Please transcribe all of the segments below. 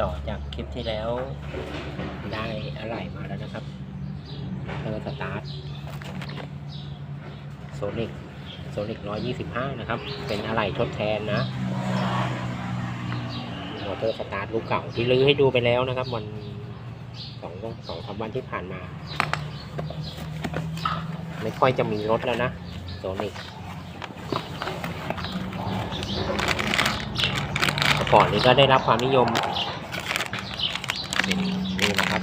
ต่อจากคลิปที่แล้วได้อะไรมาแล้วนะครับเออสตาร์ทโซนิกโซนิกร้อยยี่สิบห้านะครับ เป็นอะไรทดแทนนะมอเตอร์สตาร์ทลูกเก่าที่ลื้อให้ดูไปแล้วนะครับ วันสองสองสามวันที่ผ่านมา ไม่ค่อยจะมีรถแล้วนะโซนิกก่อนนี้ก็ได้รับความนิยม เป็นนี่นะครับ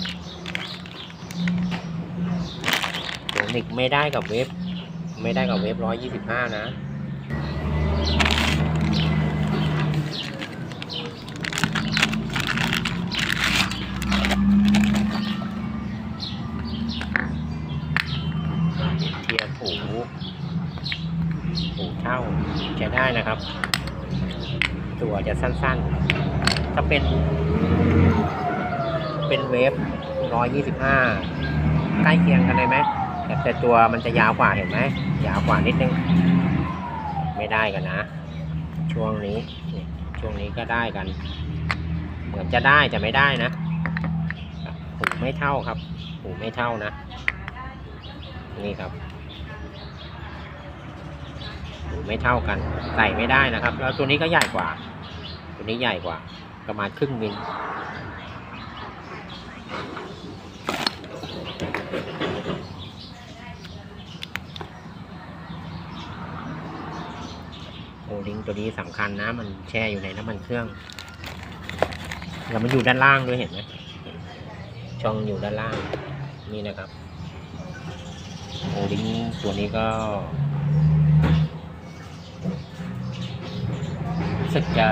โซนิกไม่ได้กับเวฟไม่ได้กับเวฟร้อยยี่สิบห้านะเทียผูผูเท่าใช้ได้นะครับ ตัวจะสั้นๆ ถ้าเป็น เป็นเวฟร้อยยี่สิบห้าใกล้เคียงกันเลยไหมแต่แต่ตัวมันจะยาวกว่าเห็นไหมยาวกว่านิดนึง ไม่ได้กันนะ ช่วงนี้ช่วงนี้ก็ได้กัน เหมือนจะได้จะไม่ได้นะหูไม่เท่าครับหูไม่เท่านะ นี่ครับหูไม่เท่ากัน ใส่ไม่ได้นะครับ แล้วตัวนี้ก็ใหญ่กว่า ตัวนี้ใหญ่กว่าประมาณครึ่งมิล ลิงตัวนี้สำคัญนะ มันแช่อยู่ในน้ำมันเครื่องแล้วมันอยู่ด้านล่างด้วยเห็นไหมช่องอยู่ด้านล่างนี่นะครับโอลิงตัวนี้ก็สึกจะ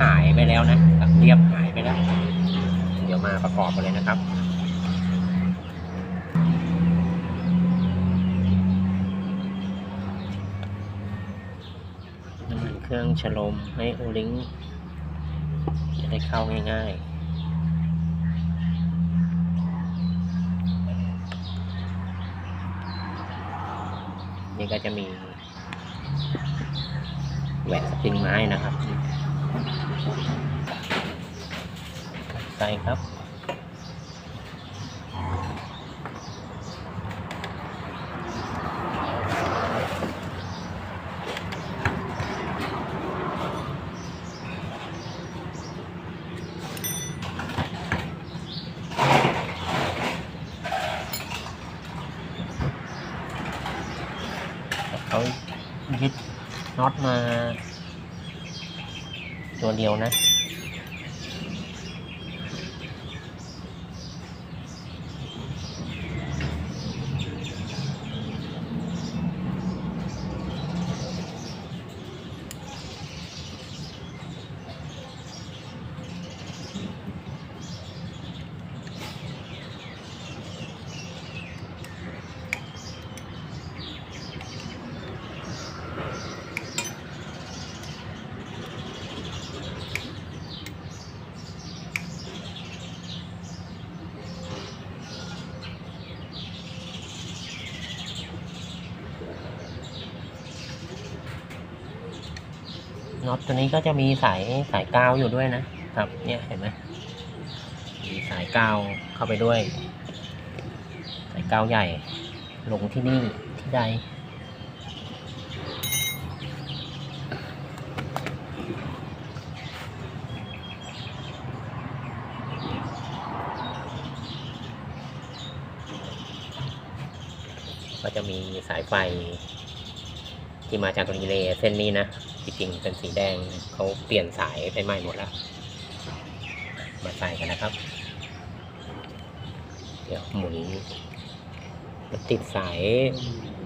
หายไปแล้วนะเรียบหายไปแล้ว เดี๋ยวมาประกอบกันเลยนะครับ เครื่องฉลมให้โอลิงจะได้เข้าง่ายๆนี่ก็จะมีแหวนสปริงไม้นะครับใส่ครับ เขา ยึดน็อตมา ตัวเดียวนะ น็อตตัวนี้ก็จะมีสายสายกาวอยู่ด้วยนะครับ เนี่ยเห็นไหมมีสายกาวเข้าไปด้วย สายกาวใหญ่ลงที่นี่ที่ใดก็จะมีสายไฟที่มาจากรีเลย์เส้นนี้นะ จริงๆเป็นสีแดงเขาเปลี่ยนสายไปใหม่หมดแล้ว มาใส่กันนะครับ เดี๋ยวหมุนมันติดสาย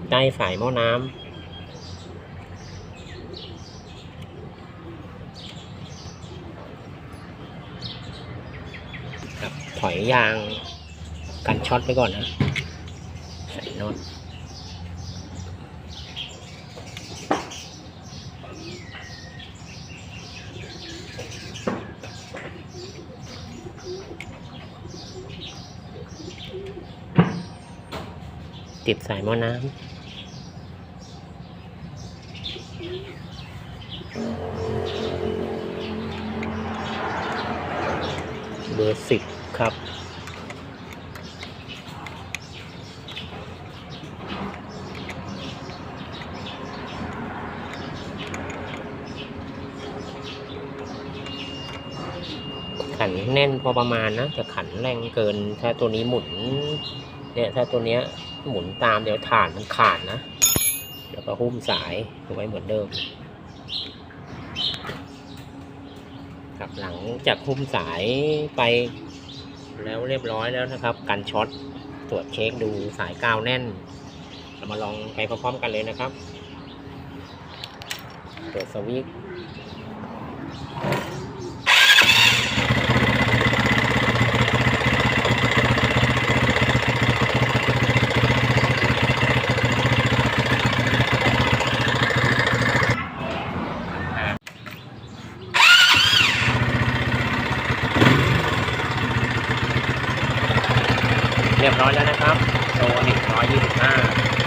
ใต้สายหม้อน้ำครับถอยยางกันช็อตไปก่อนนะใส่น็อต ติดสายหม้อน้ำเบอร์สิบครับขันแน่นพอประมาณนะแต่ขันแรงเกิน ถ้าตัวนี้หมุนเนี่ยถ้าตัวเนี้ย หมุนตามเดี๋ยวฐานมันขาดนะ แล้วก็หุ้มสายเอาไว้เหมือนเดิมครับหลังจากหุ้มสายไปแล้วเรียบร้อยแล้วนะครับการช็อตตรวจเช็คดูสายกาวแน่น เรามาลองไปพร้อมๆกันเลยนะครับ เปิดสวิตช์ เรียบร้อยแล้วนะครับโชว์125